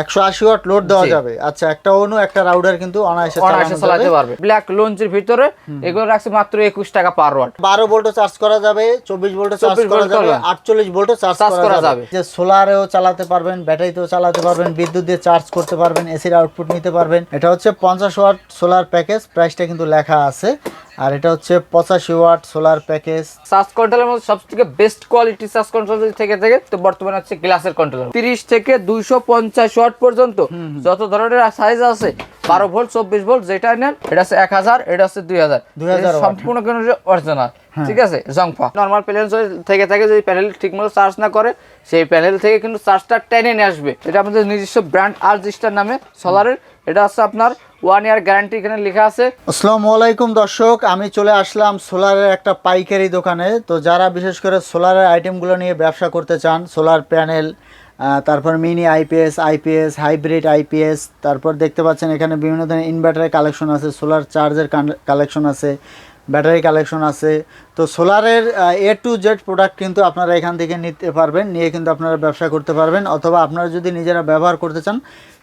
একশো আশি watt load দেওয়া যাবে। আচ্ছা একটা অনু একটা রাউডার কিন্তু অনায়াসে চালাতে পারবে। ব্ল্যাক লঞ্চের ভিতরে এগুলো রাখছে মাত্র একুশ টাকা পার ওয়াট বারো ভোল্টও চার্জ করা যাবে চব্বিশ ভোল্টও চার্জ করা যাবে করবেন। আটচল্লিশ ভোল্টও চার্জ করা যাবে। যে সোলারেও চালাতে পারবেন ব্যাটারিতেও চালাতে পারবেন বিদ্যুৎ দিয়ে চার্জ করতে পারবেন এসির আউটপুট নিতে পারবেন। এটা হচ্ছে পঞ্চাশ ওয়াট সোলার প্যাকেজ প্রাইসটা কিন্তু লেখা আছে। আর এটা হচ্ছে পঁচাশি ওয়াট সোলার প্যাকেজ। চার্জ কন্ট্রোলের মধ্যে সব থেকে বেস্ট কোয়ালিটি চার্জ কন্ট্রোল থেকে থেকে তো বর্তমানে হচ্ছে গ্লাসের কন্ট্রোলার তিরিশ থেকে দুইশো পঞ্চাশ ওয়াট পর্যন্ত যত ধরনের সাইজ আছে বারো ভোল্ট চব্বিশ ভোল্ট যেটা নেন এটা হচ্ছে এক হাজার এটা হচ্ছে দুই হাজার। 2000 watt। সম্পূর্ণ কিন্তু অরিজিনাল ঠিক আছে? জংফা নর্মাল প্যানেল থেকে থাকে যদি প্যানেল ঠিকমতো চার্জ না করে সেই প্যানেল থেকে কিন্তু চার্জটা টেনে নিয়ে আসবে। এটা আমাদের নিজস্ব ব্র্যান্ড আর জিস্টার নামে সোলারের এটা হচ্ছে আপনার ওয়ান ইয়ার গ্যারান্টি এখানে লেখা আছে। আসসালামু আলাইকুম দর্শক, আমি চলে আসলাম সোলারের একটা পাইকারি দোকানে। তো যারা বিশেষ করে সোলারের আইটেমগুলো নিয়ে ব্যবসা করতে চান, সোলার প্যানেল তারপর mini IPS IPS, hybrid IPS, তারপর দেখতে পাচ্ছেন এখানে বিভিন্ন ধরনের ইনভার্টারের কালেকশন আছে, সোলার চার্জের কালেকশন আছে। ব্যাটারি কালেকশন আছে। তো সোলারের এ টু জেড প্রোডাক্ট কিন্তু আপনারা এখান থেকে নিতে পারবেন নিয়ে কিন্তু আপনারা ব্যবসা করতে পারবেন অথবা আপনারা যদি নিজেরা ব্যবহার করতে চান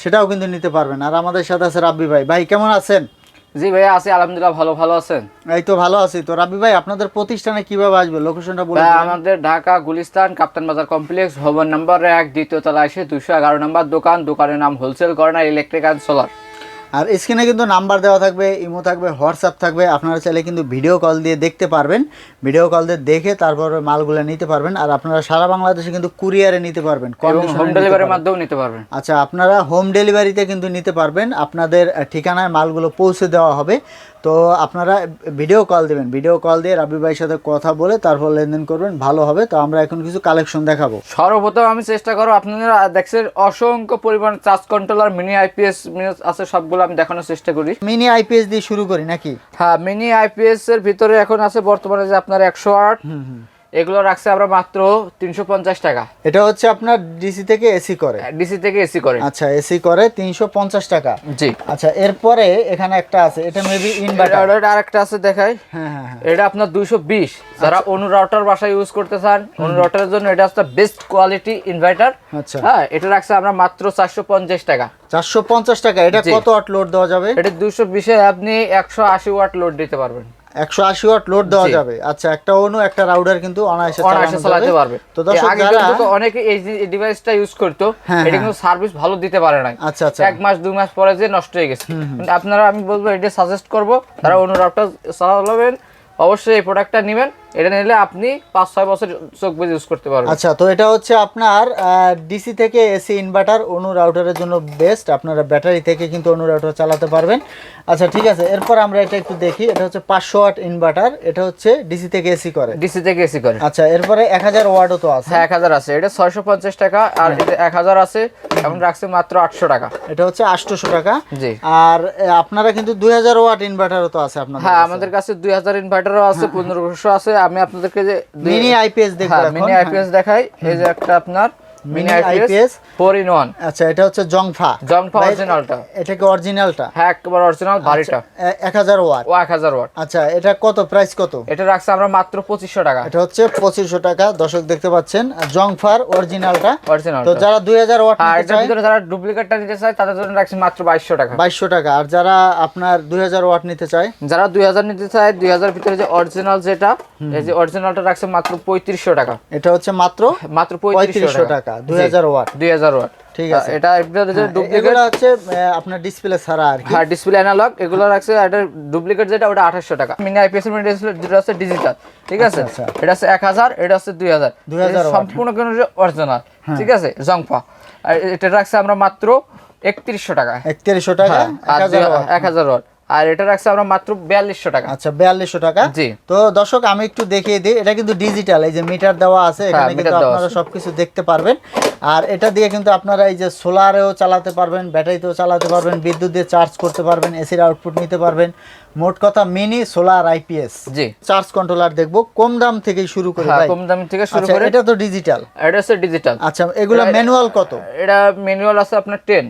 সেটাও কিন্তু নিতে পারবেন। আর আমাদের সাথে আছে রাব্বি ভাই। ভাই কেমন আছেন? জি ভাইয়া আছি আলহামদুলিল্লাহ ভালো ভালো আছেন? এই তো ভালো আছি। তো রাব্বি ভাই আপনাদের প্রতিষ্ঠানে কীভাবে আসবে? লোকেশনটা বলে ভাই, দিবেন? আমাদের ঢাকা গুলিস্তান কাপ্তান বাজার কমপ্লেক্স ভবন নাম্বার এক দ্বিতীয় তলা এসে দুশো এগারো নম্বর দোকান। দোকানের নাম wholesale corner electric and solar আর স্ক্রিনে কিন্তু নাম্বার দেওয়া থাকবে ইমো থাকবে হোয়াটসঅ্যাপ থাকবে। আপনারা চাইলে কিন্তু ভিডিও কল দিয়ে দেখতে পারবেন। ভিডিও কল দিয়ে দেখে তারপরে মালগুলো নিতে পারবেন। আর আপনারা সারা বাংলাদেশে কিন্তু কুরিয়ারে নিতে পারবেন হোম ডেলিভারির মাধ্যমে মাধ্যমেও নিতে পারবেন। আচ্ছা আপনারা হোম ডেলিভারিতে কিন্তু নিতে পারবেন। আপনাদের ঠিকানায় মালগুলো পৌঁছে দেওয়া হবে। তো আপনারা ভিডিও কল দেবেন। ভিডিও কল দিয়ে রাবি ভাইয়ের সাথে কথা বলে তারপর লেনদেন করবেন ভালো হবে। তো আমরা এখন কিছু কালেকশন দেখাবো। সর্বপ্রথম আমি চেষ্টা করো আপনারা দেখছেন অসংখ্য পরিমাণ চার্জ কন্ট্রোলার মিনি আইপিএস আছে সবগুলো আমি দেখানোর চেষ্টা করি। মিনি আইপিএস দিয়ে শুরু করি নাকি? হ্যাঁ মিনি আইপিএস এর ভিতরে এখন আছে বর্তমানে যে আপনার একশো আট। এগুলো রাখছে আমরা মাত্র তিনশো পঞ্চাশ টাকা। এটা হচ্ছে আপনার ডিসি থেকে এসি করে। ডিসি থেকে এসি করে। আচ্ছা এসি করে তিনশো পঞ্চাশ টাকা। জি। আচ্ছা এরপরে এখানে একটা আছে এটা মেবি ইনভার্টার এটা আরেকটা আছে দেখাই। হ্যাঁ হ্যাঁ হ্যাঁ। এটা আপনার দুইশো বিশ। যারা অনু রাউটার বাসায় ইউজ করতে চান অনু রাউটারের জন্য এটা হচ্ছে বেস্ট কোয়ালিটি ইনভার্টার আচ্ছা। হ্যাঁ এটা রাখছে আমরা মাত্র চারশো পঞ্চাশ টাকা। চারশো পঞ্চাশ টাকা এটা কত ওয়াট লোড দেওয়া যাবে? এটা দুইশো বিশে আপনি একশো আশি ওয়াট লোড দিতে পারবেন। একশো আশি ওয়াট লোড দেওয়া যাবে। আচ্ছা একটা অনু একটা রাউডার কিন্তু অনায়াসে অনায়াসে চালাতে পারবে। তো দর্শক যারা অনেকে এই ডিভাইসটা ইউজ করতো হ্যাঁ, এটা হ্যাঁ। কিন্তু সার্ভিস ভালো দিতে পারে নাই। আচ্ছা আচ্ছা। এক মাস দুই মাস পরে যে নষ্ট হয়ে গেছে। আপনারা আমি বলব এটা সাজেস্ট করব। তারা অন্য রাউডার চালাবেন। অবশ্যই এই প্রোডাক্টটা নেবেন। এটা নিলে আপনি পাঁচ ছয় বছর চোখ বুঝে ইউজ করতে পারবেন। আচ্ছা তো এটা হচ্ছে আপনার ডিসি থেকে এসি ইনভার্টার অনু রাউটারের জন্য বেস্ট আপনারা ব্যাটারি থেকে কিন্তু অনু রাউটার চালাতে পারবেন। আচ্ছা ঠিক আছে এরপর আমরা এটা একটু দেখি। এটা হচ্ছে পাঁচশো ওয়াট ইনভার্টার এটা হচ্ছে ডিসি থেকে এসি করে। ডিসি থেকে এসি করে। আচ্ছা এরপরে এক হাজার ওয়াটও তো আছে। হ্যাঁ এক হাজার আছে। এটা ছয়শো পঞ্চাশ টাকা আর এটা এক হাজার আছে এখন রাখছে মাত্র আটশো টাকা। এটা হচ্ছে আটশোশো টাকা। জি। আর আপনারা কিন্তু দুই হাজার ওয়াট ইনভার্টারও তো আছে আপনার হ্যাঁ আমাদের কাছে দুই হাজার ইনভার্টারও আছে পনেরোশো আছে আমি আপনাদেরকে যে মিনি আইপিএস হ্যাঁ মিনি আইপিএস দেখাই। এই যে একটা আপনার mini IPS IPS four in one আচ্ছা এটা হচ্ছে জংফা জংফা অরিজিনালটা এটা কি অরিজিনালটা হ্যাঁ একবার অরিজিনাল ভারীটা এক হাজার ওয়াট। ও এক হাজার ওয়াট। আচ্ছা এটা কত প্রাইস কত? এটা রাখছে আমরা মাত্র পঁচিশশো টাকা। এটা হচ্ছে পঁচিশশো টাকা দর্শক দেখতে পাচ্ছেন। জংফার অরিজিনালটা অরিজিনাল তো যারা দুই হাজার ওয়াট আর এটার ভিতরে যারা ডুপ্লিকেটটা নিতে চায় তাদের জন্য রাখছে মাত্র বাইশশো টাকা। বাইশশো টাকা। আর যারা আপনার দুই হাজার ওয়াট নিতে চায় যারা দুই হাজার নিতে চায় দুই হাজার ভিতরে যে অরিজিনাল যেটা এই যে অরিজিনালটা রাখছে মাত্র পঁয়ত্রিশশো টাকা। এটা হচ্ছে মাত্র মাত্র পঁয়ত্রিশশো পঁয়ত্রিশশো টাকা। দুই হাজার ওয়াট। দুই হাজার ওয়াট। ঠিক আছে। এটা যে ডুপ্লিকেট এগুলো হচ্ছে আপনার ডিসপ্লে ছাড়া আর হ্যাঁ ডিসপ্লে অ্যানালগ এগুলো রাখছে এটা ডুপ্লিকেট যেটা ওটা আঠাশশো টাকা। মিনি আইপিএস মিনি ডিসপ্লে যেটা হচ্ছে ডিজিটাল ঠিক আছে? আচ্ছা। এটা এক হাজার এটা হচ্ছে দুই হাজার। 2000 এটা সম্পূর্ণ কিন্তু অরিজিনাল হ্যাঁ। ঠিক আছে? জংফা। আর এটা রাখছে আমরা মাত্র একত্রিশশো টাকা। একত্রিশশো টাকা হ্যাঁ, এক আর হাজার দুই- ওয়াট। এক হাজার ওয়াট। আর এটা রাখছে আমরা মাত্র বিয়াল্লিশশো টাকা। আচ্ছা বিয়াল্লিশশো টাকা। জি। তো দর্শক আমি একটু দেখিয়ে দিই এটা কিন্তু ডিজিটাল এই যে মিটার দেওয়া আছে এখানে কিন্তু হ্যাঁ, আপনারা। সবকিছু দেখতে পারবেন। আর এটা দিয়ে কিন্তু আপনারা এই যে সোলারেও চালাতে পারবেন ব্যাটারিতেও চালাতে পারবেন বিদ্যুৎ দিয়ে চার্জ করতে পারবেন এসির আউটপুট নিতে পারবেন। মোট কথা মিনি সোলার আইপিএস জি। চার্জ কন্ট্রোলার দেখব কম দাম থেকেই শুরু করি হ্যাঁ ভাই। কম দাম থেকে শুরু করে। এটা তো ডিজিটাল এটা হচ্ছে ডিজিটাল আচ্ছা এগুলো ম্যানুয়াল কত? এটা ম্যানুয়াল আছে আপনার টেন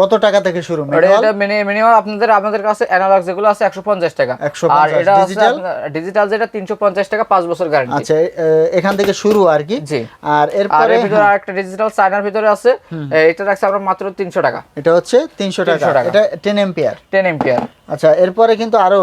কত টাকা থেকে শুরু? এটা মিনিমাম আপনাদের আমাদের কাছে অ্যানালগ যেগুলো আছে একশো পঞ্চাশ টাকা। 150 আর এটা ডিজিটাল ডিজিটাল যেটা তিনশো পঞ্চাশ টাকা পাঁচ বছর গ্যারান্টি আচ্ছা এখান থেকে শুরু আর কি? জি। আর এরপরে এর ভিতরে আরেকটা ডিজিটাল চায়নার ভিতরে আছে। এটা রাখছে আমরা মাত্র তিনশো টাকা। এটা হচ্ছে তিনশো 300 টাকা। এটা টেন এম্পিয়ার টেন এম্পিয়ার আচ্ছা এরপরে কিন্তু আরও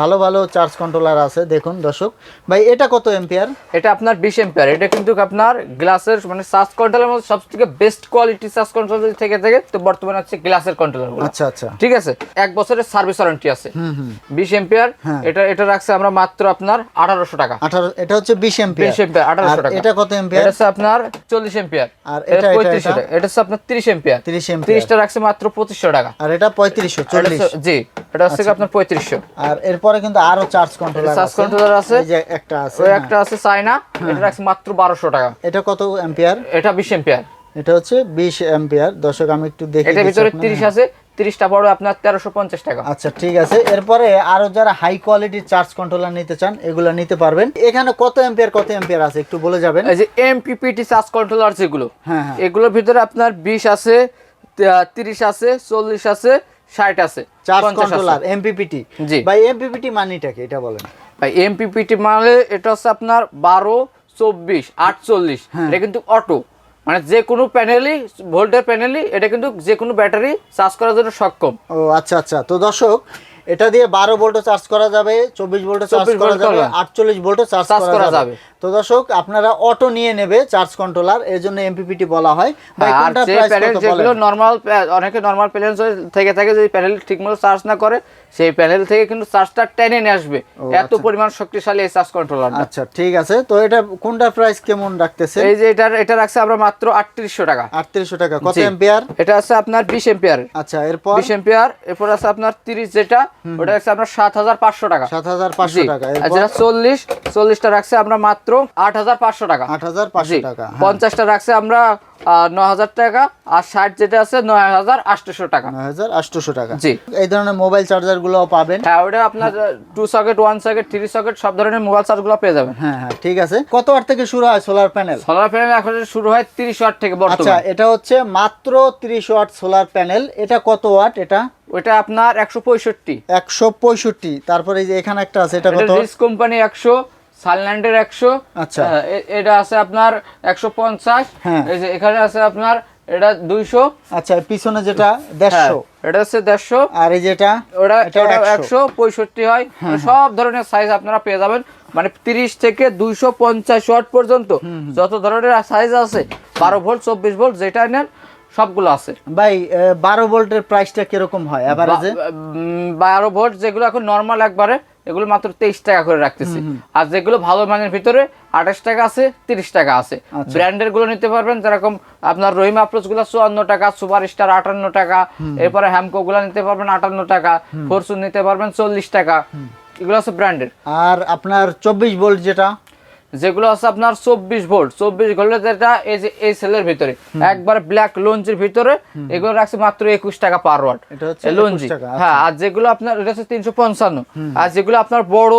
ভালো ভালো চার্জ কন্ট্রোলার আছে। দেখুন দর্শক ভাই এটা কত এম্পিয়ার এটা আপনার বিশ এম্পিয়ার এটা কিন্তু আপনার গ্লাসের মানে সার্চ কন্ট্রোলের মধ্যে সবথেকে বেস্ট কোয়ালিটি সার্চ কন্ট্রোল যদি থেকে থাকে তো বর্তমানে হচ্ছে গ্লাসের কন্ট্রোলার আচ্ছা আচ্ছা। ঠিক আছে? এক বছরের সার্ভিস ওয়ারেন্টি আছে। হুম হুম। বিশ এম্পিয়ার। এটা এটা রাখছে আমরা মাত্র আপনার আঠারোশো টাকা। আঠারো এটা হচ্ছে বিশ এম্পিয়ার বিশ এম্পিয়ার আঠারোশো টাকা। এটা কত এম্পিয়ার এটা আপনার চল্লিশ এম্পিয়ার আর এটা পঁয়ত্রিশশো টাকা। এটা হচ্ছে আপনার তিরিশ এম্পিয়ার 30 এম্পিয়ার তিরিশটা রাখছে মাত্র পঁচিশশো টাকা। আর এটা পঁয়ত্রিশশো চল্লিশ। জি। এটা হচ্ছে আপনার পঁয়ত্রিশশো। আর এরপরে কিন্তু আরও চার্জ কন্ট্রোলার চার্জ আছে। কন্ট্রোলার আছে। এই যে একটা আছে ওই হ্যাঁ। একটা আছে চায়না। এটা রাখছে মাত্র বারোশো টাকা। এটা কত এম্পিয়ার এটা বিশ এম্পিয়ার এটা হচ্ছে বিশ এম্পিয়ার দর্শক আমি একটু দেখি এটার ভিতরে তিরিশ আছে তিরিশটা পড়বে আপনার তেরোশো পঞ্চাশ টাকা। আচ্ছা ঠিক আছে। এরপরে আরও যারা হাই কোয়ালিটির চার্জ কন্ট্রোলার নিতে চান এগুলো নিতে পারবেন। এখানে কত এম্পিয়ার কত এম্পিয়ার আছে একটু বলে যাবেন? এই যে এমপিপিটি চার্জ কন্ট্রোলার যেগুলো হ্যাঁ হ্যাঁ। এগুলোর ভিতরে আপনার বিশ আছে তে- তিরিশ আছে চল্লিশ আছে ষাট আছে চার্জ 50 কন্ট্রোলার এমপিপিটি জি। ভাই এমপিপিটি মানিটা কি? এটা বলেন। ভাই এমপিপিটি মানে এটা হচ্ছে আপনার বারো চব্বিশ আটচল্লিশ। হ্যাঁ। এটা কিন্তু অটো মানে যে কোনো প্যানেলই ভোল্টের প্যানেলই এটা কিন্তু যে কোনো ব্যাটারি চার্জ করার জন্য সক্ষম। ও আচ্ছা আচ্ছা। তো দর্শক এটা দিয়ে বারো ভোল্টও চার্জ করা যাবে চব্বিশ ভোল্টও চার্জ করা যাবে। আটচল্লিশ ভোল্টও চার্জ করা যাবে। তো দর্শক আপনারা অটো নিয়ে নেবে চার্জ কন্ট্রোলার এর জন্য এমপিপিটি বলা হয়। ভাই আর যে প্রাইস প্যানেল যেগুলো নর্মাল অনেকে নর্মাল প্যানেল থেকে থাকে যদি প্যানেল ঠিকমতো চার্জ না করে সেই প্যানেল থেকে কিন্তু চার্জটা টেনে নিয়ে আসবে। এত পরিমাণ শক্তিশালী এই চার্জ কন্ট্রোলার আচ্ছা ঠিক আছে। তো এটা কোনটার প্রাইস কেমন রাখতেছে? এই যে এটার এটা রাখছে আমরা মাত্র আটত্রিশশো টাকা। আটত্রিশশো টাকা। কত। এম্পিয়ার এটা আছে আপনার বিশ এম্পিয়ার আচ্ছা এরপর? বিশ এম্পিয়ার এরপর আছে আপনার তিরিশ যেটা ওটা আছে আপনার সাত হাজার পাঁচশো টাকা। সাত হাজার পাঁচশো জি। টাকা। আর এরপর? যেটা চল্লিশ চল্লিশটা রাখছে আমরা মাত্র আট হাজার পাঁচশো টাকা। আট হাজার পাঁচশো টাকা হ্যাঁ। পঞ্চাশটা রাখছে আমরা ন হাজার টাকা আর ষাট যেটা আছে নয় হাজার আটশোশো টাকা। নয় হাজার আটশোশো টাকা। জি। এই ধরনের মোবাইল চার্জারগুলো পাবেন। হ্যাঁ ওটা আপনার two socket one socket three socket সব ধরনের মোবাইল চার্জগুলো পেয়ে যাবেন। হ্যাঁ হ্যাঁ ঠিক আছে। কত ওয়াট থেকে শুরু হয় সোলার প্যানেল সোলার প্যানেল এখন শুরু হয় তিরিশ ওয়াট থেকে আচ্ছা এটা হচ্ছে মাত্র তিরিশ ওয়াট সোলার প্যানেল এটা কত ওয়াট এটা? ওইটা আপনার একশো পঁয়ষট্টি। একশো পঁয়ষট্টি। তারপরে এই যে এখানে একটা আছে এটা এটা কত? কোম্পানি একশো। সানল্যান্ডের একশো আচ্ছা। এটা আছে আপনার একশো পঞ্চাশ হ্যাঁ। এই যে এখানে আছে আপনার এটা দুইশো। আচ্ছা পিছনে যেটা হ্যাঁ, দেড়শো এটা হচ্ছে দেড়শো। আর এই যেটা ওটা এটা একশো। পঁয়ষট্টি হয়। মানে সব ধরনের সাইজ আপনারা পেয়ে যাবেন। মানে তিরিশ থেকে দুইশো পঞ্চাশ ওয়াট পর্যন্ত। যত ধরনের সাইজ আছে বারো ভোল্ট চব্বিশ ভোল্ট যেটা নেন সবগুলো আছে। ভাই বারো ভোল্টের প্রাইসটা কীরকম হয় বা- বারো ভোল্ট যেগুলো এখন নর্মাল একবারে এগুলো মাত্র তেইশ টাকা করে রাখতেছি। আর যেগুলো ভালো মানের ভিতরে আঠাশ টাকা আছে তিরিশ টাকা আছে। আচ্ছা। ব্র্যান্ডেরগুলো নিতে পারবেন যেরকম আপনার রহিম আপ্রোচগুলো চুয়ান্ন টাকা সুপার স্টার আটান্ন টাকা এরপরে হ্যামকো গুলো নিতে পারবেন আটান্ন টাকা ফরচুন নিতে পারবেন চল্লিশ টাকা। এগুলো আছে ব্র্যান্ডের। আর আপনার চব্বিশ বোল্ট যেটা? যেগুলো আছে আপনার চব্বিশ ভোল্ট। চব্বিশ ভোল্টের যেটা এই যে এই সেলের ভিতরে। একবার ব্ল্যাক লঞ্চের ভিতরে এগুলো রাখছে মাত্র একুশ টাকা পার ওয়াট এটা হচ্ছে লঞ্জি 21 টাকা, আচ্ছা। হ্যাঁ আর যেগুলো আপনার এটা হচ্ছে তিনশো পঞ্চান্ন। আর যেগুলো আপনার বড়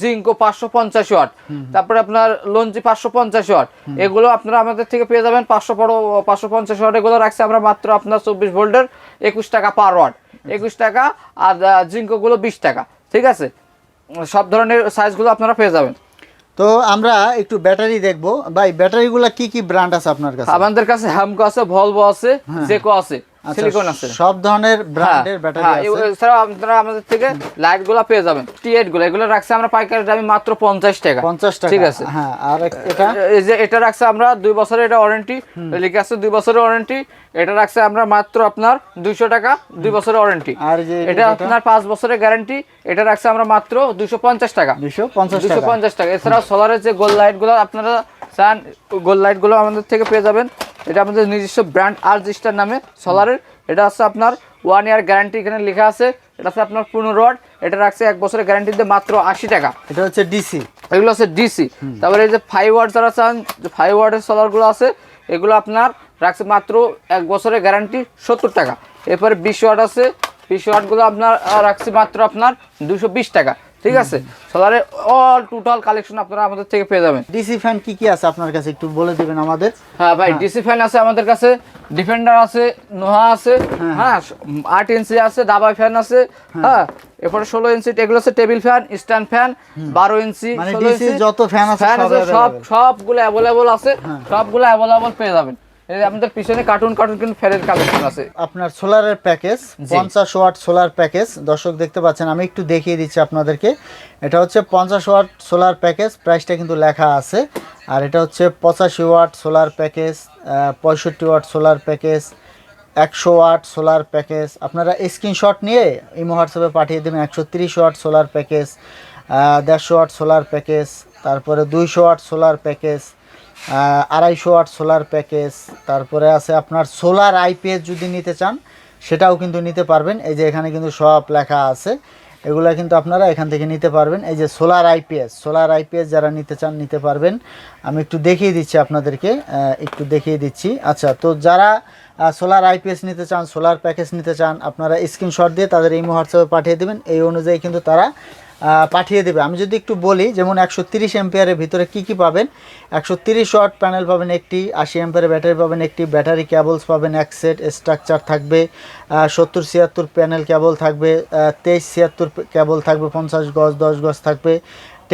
জিঙ্কো পাঁচশো পঞ্চাশ ওয়াট তারপরে আপনার লঞ্চি পাঁচশো পঞ্চাশ ওয়াট এগুলো আপনারা আমাদের থেকে পেয়ে যাবেন পাঁচশো বড় পাঁচশো পঞ্চাশ ওয়াট এগুলো রাখছে আমরা মাত্র আপনার চব্বিশ ভোল্টের একুশ টাকা পার ওয়াট একুশ টাকা আর জিঙ্কো গুলো বিশ টাকা। ঠিক আছে? সব ধরনের সাইজগুলো আপনারা পেয়ে যাবেন। তো আমরা একটু ব্যাটারি দেখব। ভাই ব্যাটারিগুলো কি কি ব্র্যান্ড আছে আপনার কাছে? আমাদের কাছে হ্যামকো আছে ভলভো আছে জেকো আছে। আচ্ছা, সিলিকন আছে। সব ধরনের ব্র্যান্ডের ব্যাটারি আছে। এছাড়াও আপনারা আমাদের থেকে লাইটগুলা পেয়ে যাবেন টি এইটগুলো। এগুলো রাখছে আমরা পাইকারি দামে মাত্র পঞ্চাশ টাকা। পঞ্চাশ টাকা। ঠিক আছে। হ্যাঁ আর এটা? এই যে এটা রাখছে আমরা দুই বছরের এটা ওয়ারেন্টি লিখে আছে দুই বছরের ওয়ারেন্টি এটা রাখছে আমরা মাত্র আপনার দুইশো টাকা দুই বছরের ওয়ারেন্টি আর যে এটা আপনার পাঁচ বছরের গ্যারান্টি এটা রাখছে আমরা মাত্র দুইশো পঞ্চাশ টাকা। দুশো পঞ্চাশ দুশো টাকা পঞ্চাশ টাকা। এছাড়াও সোলারের যে গোল লাইটগুলো আপনারা চান গোল লাইটগুলো আমাদের থেকে পেয়ে যাবেন। এটা আমাদের নিজস্ব ব্র্যান্ড আর জিস্টার নামে সোলারের এটা আছে আপনার ওয়ান ইয়ার গ্যারান্টি এখানে লেখা আছে। এটা আছে আপনার পনেরো ওয়াট এটা রাখছে এক বছরের গ্যারান্টি দিয়ে মাত্র আশি টাকা। এটা হচ্ছে ডিসি এগুলো আছে ডিসি তারপরে এই যে ফাইভ ওয়াট যারা চান যে ফাইভ ওয়াটের সোলারগুলো আছে এগুলো আপনার রাখছে মাত্র এক বছরের গ্যারান্টি সত্তর টাকা। এরপরে বিশ ওয়াট আছে বিশ ওয়াটগুলো আপনার রাখছে মাত্র আপনার দুশো বিশ টাকা। ঠিক আছে? সোলারে অল টোটাল কালেকশন আপনারা আমাদের থেকে পেয়ে যাবেন। ডিসি ফ্যান কি কি আছে আপনার কাছে? একটু বলে দিবেন আমাদের। হ্যাঁ ভাই ডিসি ফ্যান আছে আমাদের কাছে ডিফেন্ডার আছে নোহা আছে হ্যাঁ। আট ইঞ্চি আছে দাবাই ফ্যান আছে হ্যাঁ। এরপরে ষোলো ইঞ্চি এগুলো আছে টেবিল ফ্যান স্ট্যান্ড ফ্যান বারো ইঞ্চি মানে 16 DC ইঞ্চি যত ফ্যান আছে সব। সবগুলো অ্যাভেলেবল আছে সবগুলো অ্যাভেলেবল পেয়ে যাবেন। আমাদের পিছনে কার্টুন কার্টুন কিন্তু ফ্যানের কালেকশন আছে। আপনার সোলারের প্যাকেজ পঞ্চাশ ওয়াট সোলার প্যাকেজ। দর্শক দেখতে পাচ্ছেন আমি একটু দেখিয়ে দিচ্ছি আপনাদেরকে। এটা হচ্ছে পঞ্চাশ ওয়াট সোলার প্যাকেজ প্রাইসটা কিন্তু লেখা আছে। আর এটা হচ্ছে পঁচাশি ওয়াট সোলার প্যাকেজ পঁয়ষট্টি ওয়াট সোলার প্যাকেজ একশো ওয়াট সোলার প্যাকেজ। আপনারা স্ক্রিনশট নিয়ে ইমো হোয়াটসঅ্যাপে পাঠিয়ে দেবেন একশো তিরিশ ওয়াট সোলার প্যাকেজ দেড়শো ওয়াট সোলার প্যাকেজ তারপরে দুইশো ওয়াট সোলার প্যাকেজ আড়াইশো ওয়াট সোলার প্যাকেজ। তারপরে আছে আপনার সোলার আইপিএস যদি নিতে চান, সেটাও কিন্তু নিতে পারবেন। এই যে এখানে কিন্তু সব লেখা আছে। এগুলো কিন্তু আপনারা এখান থেকে নিতে পারবেন। এই যে সোলার আইপিএস সোলার আইপিএস যারা নিতে চান, নিতে পারবেন। আমি একটু দেখিয়ে দিচ্ছি আপনাদেরকে একটু দেখিয়ে দিচ্ছি। আচ্ছা তো যারা সোলার আইপিএস নিতে চান, সোলার প্যাকেজ নিতে চান, আপনারা স্ক্রিনশট দিয়ে তাদের এই হোয়াটসঅ্যাপে পাঠিয়ে দেবেন। এই অনুযায়ী কিন্তু তারা পাঠিয়ে দেবে। আমি যদি একটু বলি, যেমন একশো তিরিশ এম্পিয়ারের ভিতরে কী কী পাবেন? একশো তিরিশ ওয়াট প্যানেল পাবেন একটি, আশি এম্পিয়ারের ব্যাটারি পাবেন একটি ব্যাটারি ক্যাবলস পাবেন এক সেট স্ট্রাকচার থাকবে সত্তর ছিয়াত্তর প্যানেল ক্যাবল থাকবে তেইশ ছিয়াত্তর ক্যাবল থাকবে, পঞ্চাশ গজ, দশ গজ থাকবে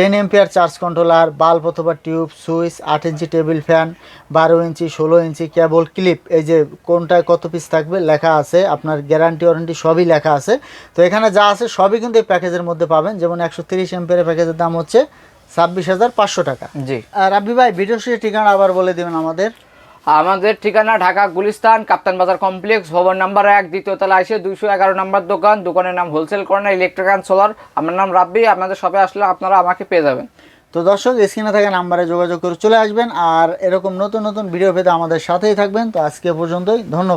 ten ampere charge controller bulb অথবা টিউব সুইচ আট ইঞ্চি টেবিল ফ্যান বারো ইঞ্চি ষোলো ইঞ্চি কেবল ক্লিপ। এই যে কোনটায় কত পিস থাকবে লেখা আছে আপনার গ্যারান্টি ওয়ারেন্টি সবই লেখা আছে। তো এখানে যা আছে সবই কিন্তু এই প্যাকেজের মধ্যে পাবেন। যেমন একশো তিরিশ এম্পিয়ারের প্যাকেজের দাম হচ্ছে ছাব্বিশ হাজার পাঁচশো টাকা। জি। আর রাব্বি ভাই ভিডিও ঠিকানা আবার বলে দেবেন আমাদের। আমাদের ঠিকানা ঢাকা গুলিস্তান, কাপ্তান বাজার কমপ্লেক্স, ভবন নাম্বার এক, দ্বিতীয় তলা এসে দুইশো এগারো নাম্বার দোকান। দোকানের নাম wholesale corner electric and solar আমার নাম রাব্বি, আপনাদের সবাই আসলে আপনারা আমাকে পেয়ে যাবেন। তো দর্শক স্ক্রিনে থাকা নাম্বারে যোগাযোগ করে চলে আসবেন। আর এরকম নতুন নতুন ভিডিও পেতে আমাদের সাথেই থাকবেন। তো আজকে পর্যন্তই, ধন্যবাদ।